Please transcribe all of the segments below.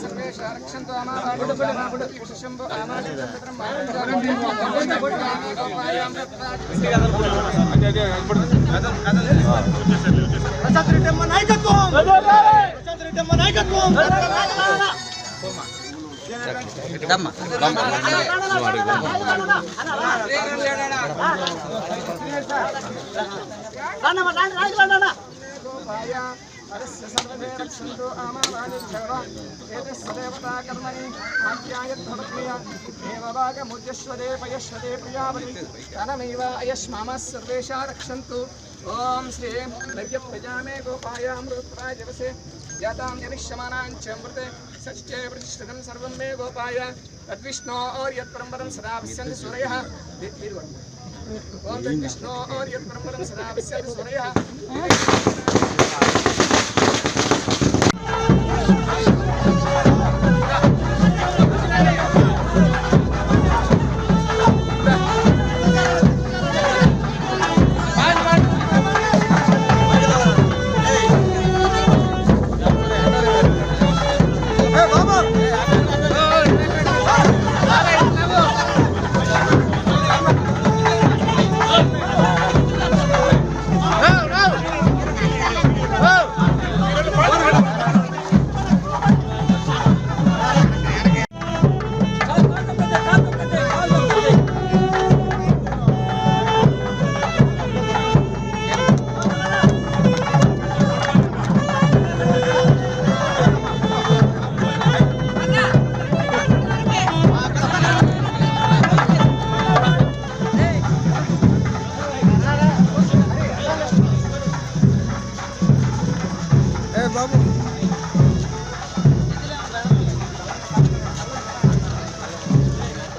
సర్వేషా రక్షन्तు అమావాడు Shambho ఆమాదిత్రం గోపాయ అరస్య survey परस्य सर्वे रक्षन्तु आमामानिभ्यः एतस्सदेवता कर्मणि आख्यायध्वरप्रिया देवभागमुद्यश्वदे पयश्वदे प्रियावति धनमेव अयश्माम सर्वेषा रक्षन्तु। ॐ श्रीं नव्यप्रजा मे गोपायां रुद्राय दिवसे जातां यविष्यमानाञ्च मृते। सच्चे प्रतिष्ठितं सर्वं मे गोपाय। तद्विष्णो और यत्परम्परं सदा पश्यन्ति सूरयः। तद्विष्णो और यत्परम्परं सदा पश्यन्ति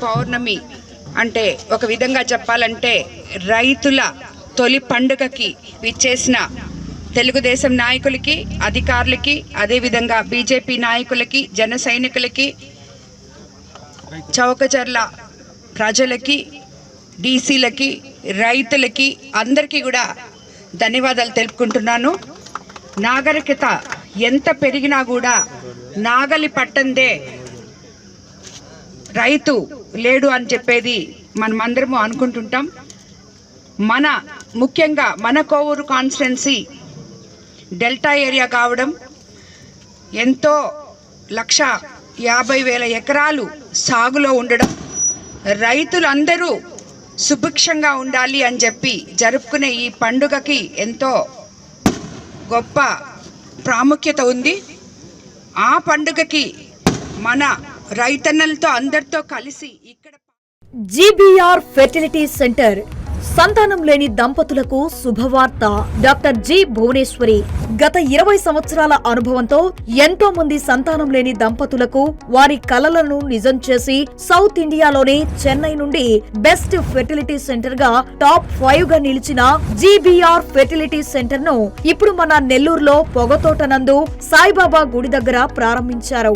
పౌర్ణమి అంటే ఒక విధంగా చెప్పాలంటే రైతుల తొలి పండుగకి విచ్చేసిన తెలుగుదేశం నాయకులకి అధికారులకి అదేవిధంగా బీజేపీ నాయకులకి జన సైనికులకి చౌకచర్ల ప్రజలకి డీసీలకి రైతులకి అందరికీ కూడా ధన్యవాదాలు తెలుపుకుంటున్నాను. నాగరికత ఎంత పెరిగినా కూడా నాగలి పట్టందే రైతు లేడు అని చెప్పేది మనమందరము అనుకుంటుంటాం. మన ముఖ్యంగా మన కోవూరు కాన్స్టిట్యున్సీ డెల్టా ఏరియా కావడం ఎంతో లక్ష యాభై వేల ఎకరాలు సాగులో ఉండడం రైతులందరూ సుభిక్షంగా ఉండాలి అని చెప్పి జరుపుకునే ఈ పండుగకి ఎంతో గొప్ప ప్రాముఖ్యత ఉంది. ఆ పండుగకి మన రైతన్నలతో అందరితో కలిసి ఇక్కడ జీబీఆర్ ఫెర్టిలిటీ సెంటర్. సంతానం లేని దంపతులకు శుభవార్త. డాక్టర్ జి భువనేశ్వరి గత ఇరవై సంవత్సరాల అనుభవంతో ఎంతో మంది సంతానం లేని దంపతులకు వారి కలలను నిజం చేసి సౌత్ ఇండియాలోని చెన్నై నుండి బెస్ట్ ఫెర్టిలిటీ సెంటర్గా టాప్ ఫైవ్గా నిలిచిన జీబీఆర్ ఫెర్టిలిటీ సెంటర్ను ఇప్పుడు మన నెల్లూరులో పొగతోట నందు సాయిబాబా గుడి దగ్గర ప్రారంభించారు.